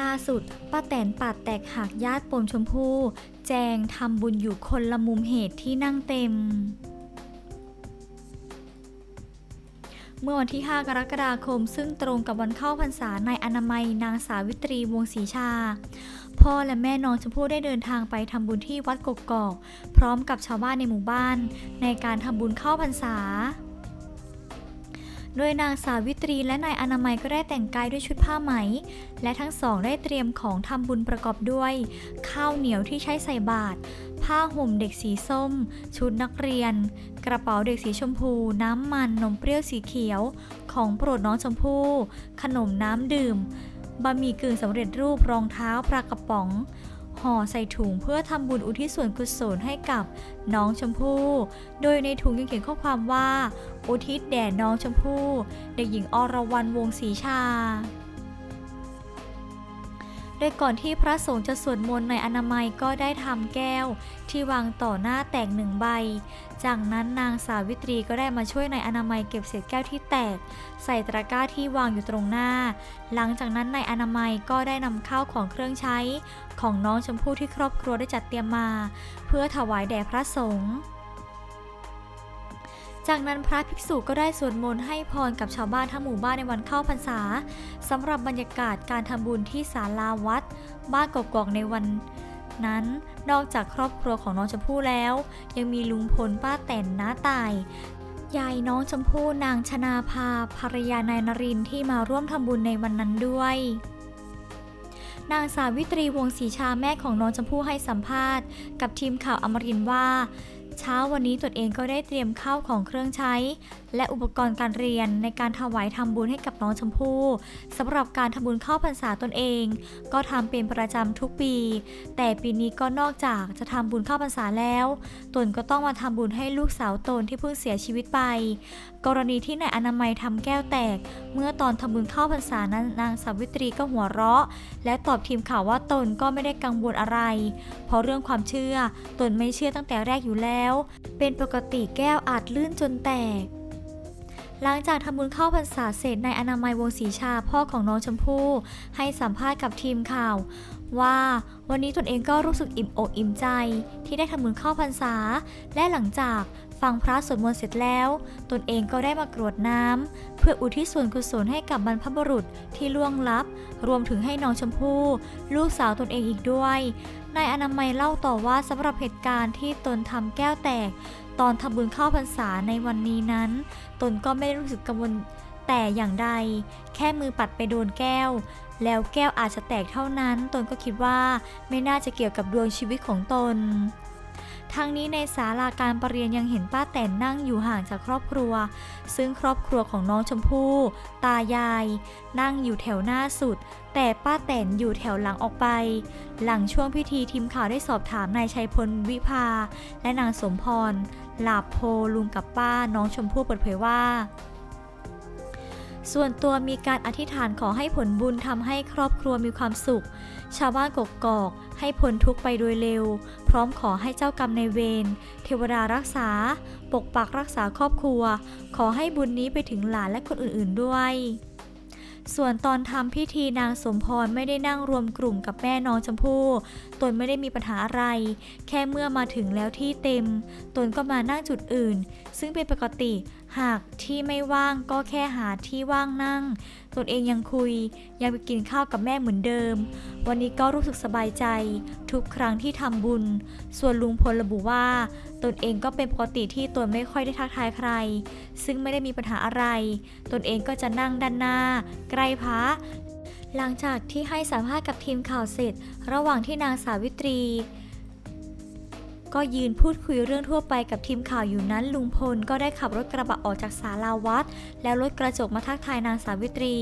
ล่าสุดป้าแตนปาดแตกหักญาติปมชมพู่ แจงทำบุญอยู่คนละมุมเหตุที่นั่งเต็ม เมื่อวันที่ 5 กรกฎาคม ซึ่งตรงกับวันเข้าพรรษาในอนามัยนางสาวิตรีวงศรีชา พ่อและแม่น้องชมพู่ได้เดินทางไปทำบุญที่วัดกกอก พร้อมกับชาวบ้านในหมู่บ้าน ในการทำบุญเข้าพรรษา โดยนางสาวิตรีและนายอนามัยก็ได้แต่งกายด้วยชุดผ้าไหม และทั้งสองได้เตรียมของทำบุญประกอบด้วย ข้าวเหนียวที่ใช้ใส่บาตรผ้าห่มเด็กสีส้ม ชุดนักเรียน กระเป๋าเด็กสีชมพู น้ำมันนมเปรี้ยวสีเขียว ของโปรดน้องชมพู่ขนมน้ำดื่มบะหมี่กึ่งสำเร็จรูปรองเท้าปลากระป๋อง ห่อใส่ถุงเพื่อทำบุญอุทิศส่วนกุศลให้กับน้องชมพู่ โดยในถุงยังเขียนข้อความว่า อุทิศแด่น้องชมพู่ เด็กหญิงอรวรรณวงศรีชา โดยก่อนที่พระสงฆ์จะสวดมนต์ในอนามัยก็ได้ทำแก้ว ที่วางต่อหน้าแตกหนึ่งใบ จากนั้นนางสาวิตรีก็ได้มาช่วยในอนามัยเก็บเศษแก้วที่แตก ใส่ตะกร้าที่วางอยู่ตรงหน้า หลังจากนั้นในอนามัยก็ได้นำข้าวของเครื่องใช้ ของน้องชมพู่ที่ครอบครัวได้จัดเตรียมมา เพื่อถวายแด่พระสงฆ์ จากนั้นพระภิกษุก็ได้สวดมนต์ให้พรกับชาวบ้านทั้งหมู่บ้านในวันเข้าพรรษาสำหรับบรรยากาศการทำบุญที่ศาลาวัด บ้านกกอกในวันนั้นนอกจากครอบครัวของน้องชมพู่แล้ว ยังมีลุงพลป้าแตนน้าตาย ยายน้องชมพู่นางชนาภาภรรยานายนรินที่มาร่วมทำบุญในวันนั้นด้วยนางสาวิตรีวงศ์ศรีชาแม่ของน้องชมพู่ให้สัมภาษณ์ กับทีมข่าวอมรินทร์ว่า เช้าวันนี้ตนเองก็ได้เตรียมข้าวของเครื่องใช้ และอุปกรณ์การเรียนในการถวายทำบุญให้กับน้องชมพู่สำหรับการทำบุญเข้าพรรษาตนเอง ก็ทำเป็นประจำทุกปี แต่ปีนี้ก็นอกจากจะทำบุญเข้าพรรษาแล้ว ตนก็ต้องมาทำบุญให้ลูกสาวตนที่เพิ่งเสียชีวิตไป กรณีที่นายอนามัยทำแก้วแตก เมื่อตอนทำบุญเข้าพรรษานั้นนางสาวิตรีก็หัวเราะ และตอบทีมข่าวว่าตนก็ไม่ได้กังวลอะไร เพราะเรื่องความเชื่อตนไม่เชื่อตั้งแต่แรกอยู่แล้วเป็นปกติแก้วอาจลื่นจนแตก หลังจากทำบุญเข้าพรรษาเสร็จนายอนามัยวงศรีชาพ่อของน้องชมพู่ให้สัมภาษณ์กับทีมข่าว ว่าวันนี้ตนเองก็รู้สึกอิ่มอกอิ่มใจ ที่ได้ทำบุญเข้าพรรษา และหลังจาก ฟังพระสวดมนต์เสร็จแล้ว ตนเองก็ได้มากรวดน้ำเพื่ออุทิศส่วนกุศลให้กับบรรพบุรุษที่ล่วงลับ รวมถึงให้น้องชมพู่ลูกสาวตนเองอีกด้วย นายอนามัยเล่าต่อว่าสำหรับเหตุการณ์ที่ตนทำแก้วแตก ตอนทำบุญเข้าพรรษาในวันนี้นั้น ตนก็ไม่ได้รู้สึกกังวลแต่อย่างใด แค่มือปัดไปโดนแก้ว แล้วแก้วอาจจะแตกเท่านั้น ตนก็คิดว่าไม่น่าจะเกี่ยวกับดวงชีวิตของตน ทั้งนี้ในศาลาการประเรียนยังเห็นป้าแตนนั่งอยู่ห่างจากครอบครัว ซึ่งครอบครัวของน้องชมพู่ ตายาย นั่งอยู่แถวหน้าสุด แต่ป้าแตนอยู่แถวหลังออกไป หลังช่วงพิธีทีมข่าวได้สอบถามนายชัยพลวิภา และนางสมพรหลาบโพลุงกับป้าน้องชมพู่เปิดเผยว่า ส่วนตัวมีการอธิษฐานขอให้ผลบุญทำให้ครอบครัวมีความสุข ชาวบ้านกกอกให้พ้นทุกไปโดยเร็ว พร้อมขอให้เจ้ากรรมในเวรเทวดารักษา ปกปักรักษาครอบครัว ขอให้บุญนี้ไปถึงหลานและคนอื่นๆด้วย ส่วนตอนทำพิธีนางสมพรไม่ได้นั่งรวมกลุ่มกับแม่น้องชมพู่ตนไม่ได้มีปัญหาอะไร แค่เมื่อมาถึงแล้วที่เต็ม ตนก็มานั่งจุดอื่น ซึ่งเป็นปกติ หากที่ไม่ว่างก็แค่หาที่ว่างนั่ง ตนเองยังคุย ยังไปกินข้าวกับแม่เหมือนเดิม วันนี้ก็รู้สึกสบายใจ ทุกครั้งที่ทำบุญ ส่วนลุงพลระบุว่า ตนเองก็เป็นปกติที่ตนไม่ค่อยได้ทักทายใคร ซึ่งไม่ได้มีปัญหาอะไร ตนเองก็จะนั่งด้านหน้า ใกล้พระหลังจากที่ให้สัมภาษณ์กับทีมข่าวเสร็จ ระหว่างที่นางสาวิตรี ก็ยืนพูดคุยเรื่องทั่วไปกับทีมข่าวอยู่นั้น ลุงพลก็ได้ขับรถกระบะออกจากศาลาวัด แล้วรถกระจกมาทักทายนางสาวิตรี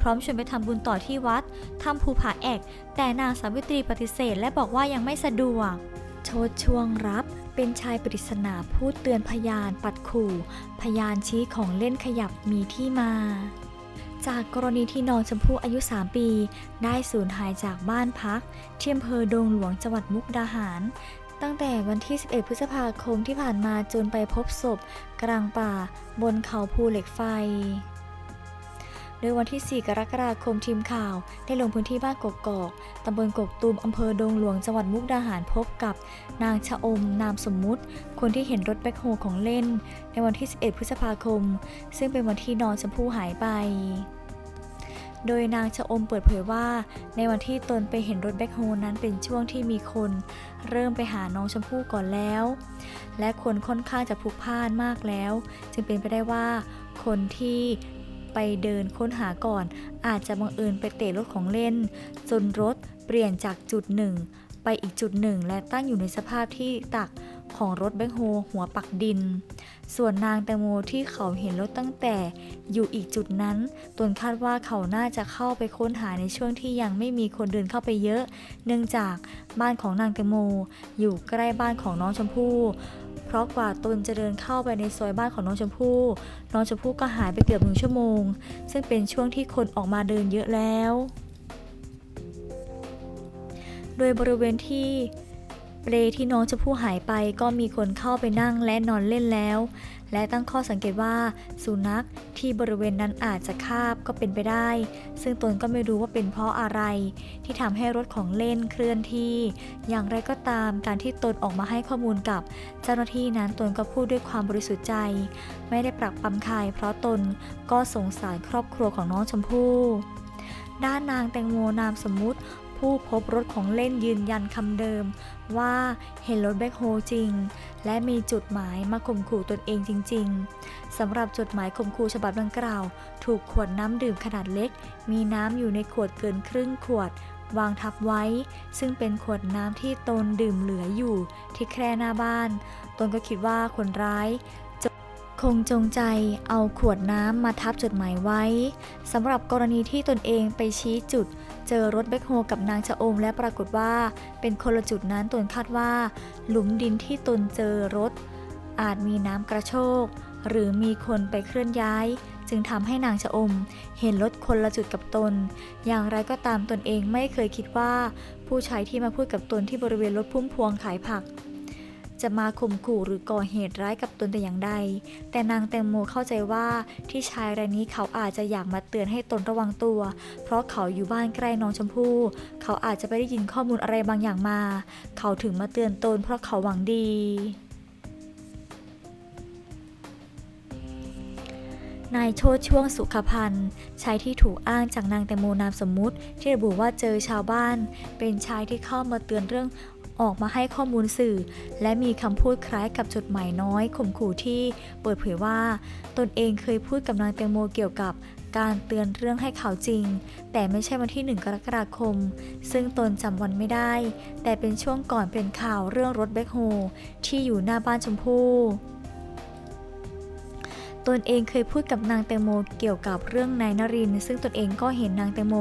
พร้อมชวนไปทำบุญต่อที่วัดถ้ำภูผาแอก แต่นางสาวิตรีปฏิเสธ และบอกว่ายังไม่สะดวกโชดช่วงรับเป็นชายปริศนาพูดเตือนพยานปัดขู่ พยานชี้ของเล่นขยับมีที่มาจากกรณีที่น้องชมพู่อายุ 3 ปี ได้สูญหายจากบ้านพัก เที่อำเภอดงหลวงจังหวัดมุกดาหาร ตั้งแต่วันที่ 11 พฤษภาคมที่ผ่านมาจนไปพบศพ กลางป่า บนเขาภูเหล็กไฟ โดยวันที่ 4 กรกฎาคมทีมข่าว ได้ลงพื้นที่บ้านกกอกตำบลกกตูมอำเภอดงหลวงจังหวัดมุกดาหารพบกับ นางชะอม นามสมมุติ คนที่เห็นรถแบ็คโฮของเล่น ในวันที่ 11 พฤษภาคม ซึ่งเป็นวันที่น้องชมพู่หายไป โดยนางชะอมเปิดเผยว่า ในวันที่ตนไปเห็นรถแบ็คโฮนั้นเป็นช่วงที่มีคน เริ่มไปหาน้องชมพู่ก่อนแล้ว และคนค่อนข้างจะพลุกพล่านมากแล้ว จึงเป็นไปได้ว่าคนที่ไปเดินค้นหาก่อน อาจจะบังเอิญไปเตะรถของเล่น จนรถเปลี่ยนจากจุดหนึ่ง ไปอีกจุดหนึ่ง และตั้งอยู่ในสภาพที่ตักของรถแบคโฮหัวปักดิน ส่วนนางแตงโมที่เขาเห็นรถตั้งแต่อยู่อีกจุดนั้นตนคาดว่าเขาน่าจะเข้าไปค้นหาในช่วงที่ยังไม่มีคนเดินเข้าไปเยอะ เนื่องจากบ้านของนางแตงโม อยู่ใกล้บ้านของน้องชมพู่เพราะกว่าตนจะเดินเข้าไปในซอยบ้านของน้องชมพู่ น้องชมพู่ก็หายไปเกือบหนึ่งชั่วโมง ซึ่งเป็นช่วงที่คนออกมาเดินเยอะแล้ว โดยบริเวณที่เปลที่น้องชมพู่หายไปก็มีคนเข้าไปนั่งและนอนเล่นแล้ว และตั้งข้อสังเกตว่าสุนัขที่บริเวณนั้นอาจจะคาบก็เป็นไปได้ ซึ่งตนก็ไม่รู้ว่าเป็นเพราะอะไร ที่ทำให้รถของเล่นเคลื่อนที่ อย่างไรก็ตามการที่ตนออกมาให้ข้อมูลกับ เจ้าหน้าที่นั้นตนก็พูดด้วยความบริสุทธิ์ใจ ไม่ได้ปรักปรำใครเพราะตนก็สงสารครอบครัวของน้องชมพู่ด้านนางแตงโมนามสมมุติ ผู้พบรถของเล่นยืนยันคำเดิม ว่าเห็นรถแบ็คโฮจริง และมีจุดหมายมาข่มขู่ตนเองจริง ๆสำหรับจดหมายข่มขู่ฉบับดังกล่าว ถูกขวดน้ำดื่มขนาดเล็ก มีน้ำอยู่ในขวดเกินครึ่งขวด วางทับไว้ ซึ่งเป็นขวดน้ำที่ตนดื่มเหลืออยู่ ที่แคร่หน้าบ้าน ตนก็คิดว่าคนร้ายคงจงใจเอาขวดน้ำมาทับจดหมายไว้สำหรับกรณีที่ตนเองไปชี้จุด เจอรถแบ็คโฮกับนางชะอมและปรากฏว่า เป็นคนละจุดนั้นตนคาดว่า หลุมดินที่ตนเจอรถ อาจมีน้ำกระโชก หรือมีคนไปเคลื่อนย้าย จึงทำให้นางชะอม เห็นรถคนละจุดกับตน อย่างไรก็ตามตนเองไม่เคยคิดว่า ผู้ชายที่มาพูดกับตนที่บริเวณรถพุ่มพวงขายผัก จะมาข่มขู่หรือก่อเหตุร้ายกับตนแต่อย่างใด แต่นางแตงโมเข้าใจว่าที่ชายรายนี้เขาอาจจะอยากมาเตือนให้ตนระวังตัว เพราะเขาอยู่บ้านใกล้น้องชมพู่ เขาอาจจะไปได้ยินข้อมูลอะไรบางอย่างมา เขาถึงมาเตือนตนเพราะเขาหวังดีนายโชติช่วงสุขพันธ์ชายที่ถูกอ้างจากนางแตงโมนามสมมุติ ที่ระบุว่าเจอชาวบ้าน เป็นชายที่เข้ามาเตือนเรื่อง ออกมาให้ข้อมูลสื่อ และมีคำพูดคล้ายกับจดหมายน้อยข่มขู่ที่เปิดเผยว่า ตนเองเคยพูดกับนางเตงโมเกี่ยวกับการเตือนเรื่องให้ข่าวจริง แต่ไม่ใช่วันที่ 1 กรกฎาคม ซึ่งตนจำวันไม่ได้ แต่เป็นช่วงก่อนเป็นข่าวเรื่องรถแบ็คโฮที่อยู่หน้าบ้านชมพู่ ตนเองเคยพูดกับนางแตงโมเกี่ยวกับเรื่องนายนริน ซึ่งตนเองก็เห็นนางแตงโม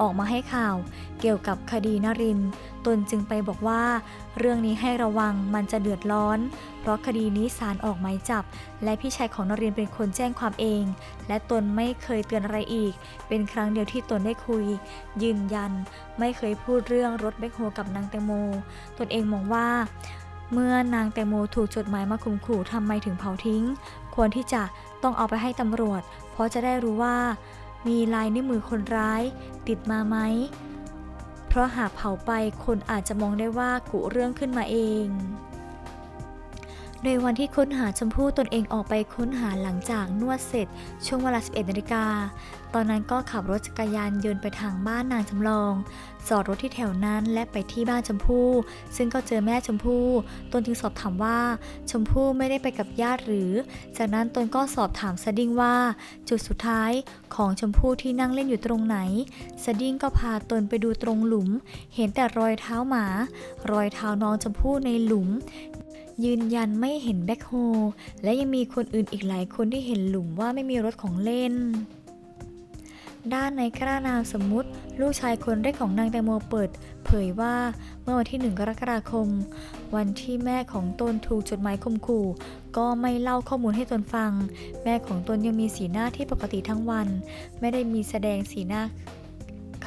ออกมาให้ข่าว เกี่ยวกับคดีนริน ตนจึงไปบอกว่า เรื่องนี้ให้ระวังมันจะเดือดร้อน เพราะคดีนี้ศาลออกหมายจับ และพี่ชายของนรินเป็นคนแจ้งความเอง และตนไม่เคยเตือนอะไรอีก เป็นครั้งเดียวที่ตนได้คุย ยืนยัน ไม่เคยพูดเรื่องรถแบคโฮกับนางแตงโม ตนเองมองว่าเมื่อนางแตงโมถูกจดหมายมาข่มขู่ทำไมถึงเผาทิ้ง ควรที่จะต้องเอาไปให้ตำรวจ เพราะจะได้รู้ว่า มีลายนิ้วมือคนร้าย ติดมาไหม เพราะหากเผาไปคนอาจจะมองได้ว่ากุเรื่องขึ้นมาเอง ในวันที่ค้นหาชมพู่ตนเองออกไปค้นหาหลังจากนวดเสร็จ ช่วงเวลา 11นาฬิกา ตอนนั้นก็ขับรถจักรยานยนต์ไปทางบ้านนางจำลอง จอดรถที่แถวนั้นและไปที่บ้านชมพู่ ซึ่งก็เจอแม่ชมพู่ ตนจึงสอบถามว่า ชมพู่ไม่ได้ไปกับญาติหรือ จากนั้นตนก็สอบถามสดิ้งว่า จุดสุดท้ายของชมพู่ที่นั่งเล่นอยู่ตรงไหน สดิ้งก็พาตนไปดูตรงหลุม เห็นแต่รอยเท้าหมา รอยเท้าน้องชมพู่ในหลุม ยืนยันไม่เห็นแบ็คโฮและยังมีคนอื่นอีกหลายคนที่เห็นหลุมว่าไม่มีรถของเล่น ด้านในกล้านามสมมุติ ลูกชายคนแรกของนางแตงโมเปิด เผยว่าเมื่อวันที่1กรกฎาคม วันที่แม่ของตนถูกจดหมายข่มขู่ ก็ไม่เล่าข้อมูลให้ตนฟัง แม่ของตนยังมีสีหน้าที่ปกติทั้งวัน ไม่ได้มีแสดงสีหน้า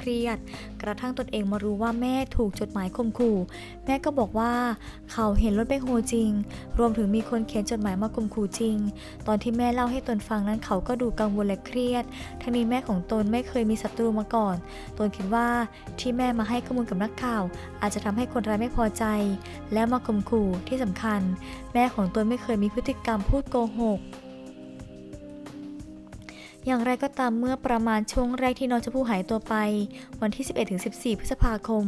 เครียด กระทั่งตนเองมารู้ว่าแม่ถูกจดหมายข่มขู่ แม่ก็บอกว่าเขาเห็นรถแบคโฮจริง รวมถึงมีคนเขียนจดหมายมาข่มขู่จริง ตอนที่แม่เล่าให้ตนฟังนั้นเขาก็ดูกังวลและเครียด ทั้งนี้แม่ของตนไม่เคยมีศัตรูมาก่อน ตนคิดว่าที่แม่มาให้ข้อมูลกับนักข่าว อาจจะทำให้คนร้ายไม่พอใจ และมาข่มขู่ที่สำคัญ แม่ของตนไม่เคยมีพฤติกรรมพูดโกหก อย่างไรก็ตามเมื่อประมาณช่วงแรกที่น้องชมพู่หายตัวไป วันที่ 11-14 พฤษภาคม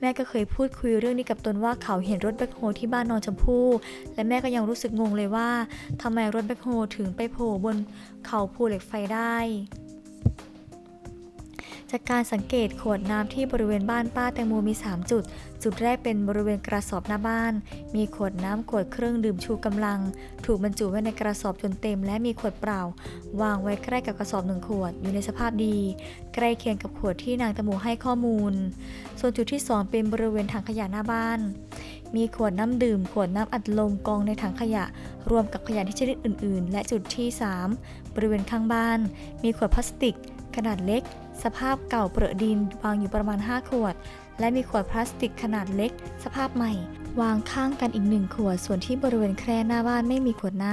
แม่ก็เคยพูดคุยเรื่องนี้กับตนว่าเขาเห็นรถแบ็คโฮที่บ้านน้องชมพู่ และแม่ก็ยังรู้สึกงงเลยว่าทำไมรถแบ็คโฮถึงไปโผล่บนเขาภูเหล็กไฟได้ จากการสังเกตขวดน้ำที่บริเวณบ้านป้าแตงโมมี 3 จุด จุดแรกเป็นบริเวณกระสอบหน้าบ้าน มีขวดน้ำขวดเครื่องดื่มชูกำลัง ถูกบรรจุไว้ในกระสอบจนเต็ม และมีขวดเปล่า วางไว้ใกล้กับกระสอบหนึ่งขวดอยู่ในสภาพดี ใกล้เคียงกับขวดที่นางแตงโมให้ข้อมูล ส่วนจุดที่ 2 เป็นบริเวณถังขยะหน้าบ้าน มีขวดน้ำดื่ม ขวดน้ำอัดลมกองในถังขยะ รวมกับขยะที่ชนิดอื่น ๆ และจุดที่ 3 บริเวณข้างบ้าน มีขวดพลาสติกขนาดเล็ก สภาพเก่าเปรอะดินวางอยู่ประมาณ 5 ขวด และมีขวดพลาสติกขนาดเล็ก สภาพใหม่ วางข้างกันอีกหนึ่งขวด ส่วนที่บริเวณแคร่หน้าบ้านไม่มีขวดน้ำ